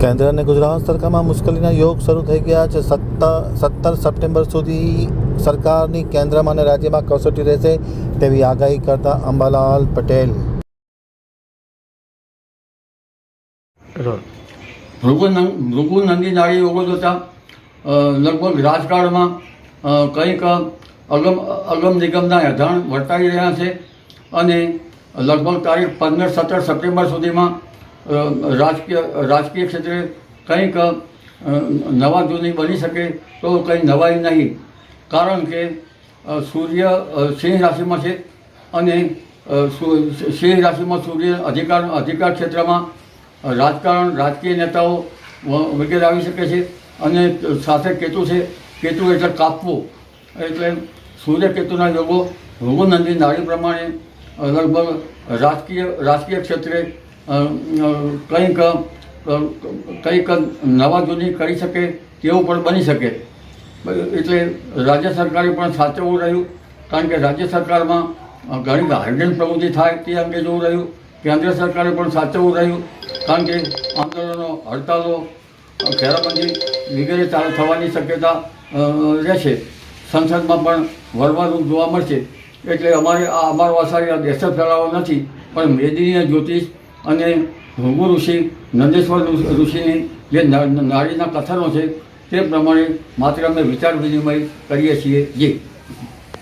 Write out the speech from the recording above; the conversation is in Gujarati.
કેન્દ્ર અને ગુજરાત સરકારમાં મુશ્કેલીના યોગ શરૂ થઈ ગયા છે. સત્તર સત્તર સપ્ટેમ્બર સુધી સરકારની કેન્દ્રમાં અને રાજ્યમાં કસોટી રહેશે તેવી આગાહી કરતા અંબાલાલ પટેલ. ભૃગુ નં- ભૃગુ નંદી નાળી યોગો જોતા લગભગ રાજકારણમાં કંઈક અગમ અગમ નિગમના અધાણ વર્તાઈ રહ્યા છે અને લગભગ તારીખ પંદર, સત્તર સપ્ટેમ્બર સુધીમાં રાજકીય રાજકીય ક્ષેત્રે કંઈક નવા જૂની બની શકે તો કંઈ નવાઈ નહીં. કારણ કે સૂર્ય સિંહ રાશિમાં છે અને સિંહ રાશિમાં સૂર્ય અધિકાર અધિકાર ક્ષેત્રમાં રાજકારણ, રાજકીય નેતાઓ વગેરે આવી શકે છે અને સાથે કેતુ છે. કેતુ એટલે કાપવું. એટલે સૂર્ય કેતુના યોગો ભૃગુનંદી નાળી પ્રમાણે લગભગ રાજકીય રાજકીય ક્ષેત્રે કંઈક કંઈક નવા જૂની કરી શકે તેવું પણ બની શકે. એટલે રાજ્ય સરકારે પણ સાચવવું રહ્યું કારણ કે રાજ્ય સરકારમાં ઘણી હાઇડ્રેન પ્રવૃત્તિ થાય તે અંગે જોવું રહ્યું કેન્દ્ર સરકારે પણ સાચવવું રહ્યું કારણ કે આંદોલનો હડતાલો ઘેરાબંધી વગેરે ચાલુ થવાની શક્યતા રહેશે. સંસદમાં પણ વરવાનું જોવા મળશે. એટલે અમારે આ અમારો આસારી આ દેશ ફેલાવો નથી પણ મેદિની જ્યોતિષ અને ભૃગુ ઋષિ, નંદેશ્વર ઋષિની જે નારીના કથનો છે, તે પ્રમાણે માત્ર અમે વિચાર વિનિમય કરીએ છીએ. જી.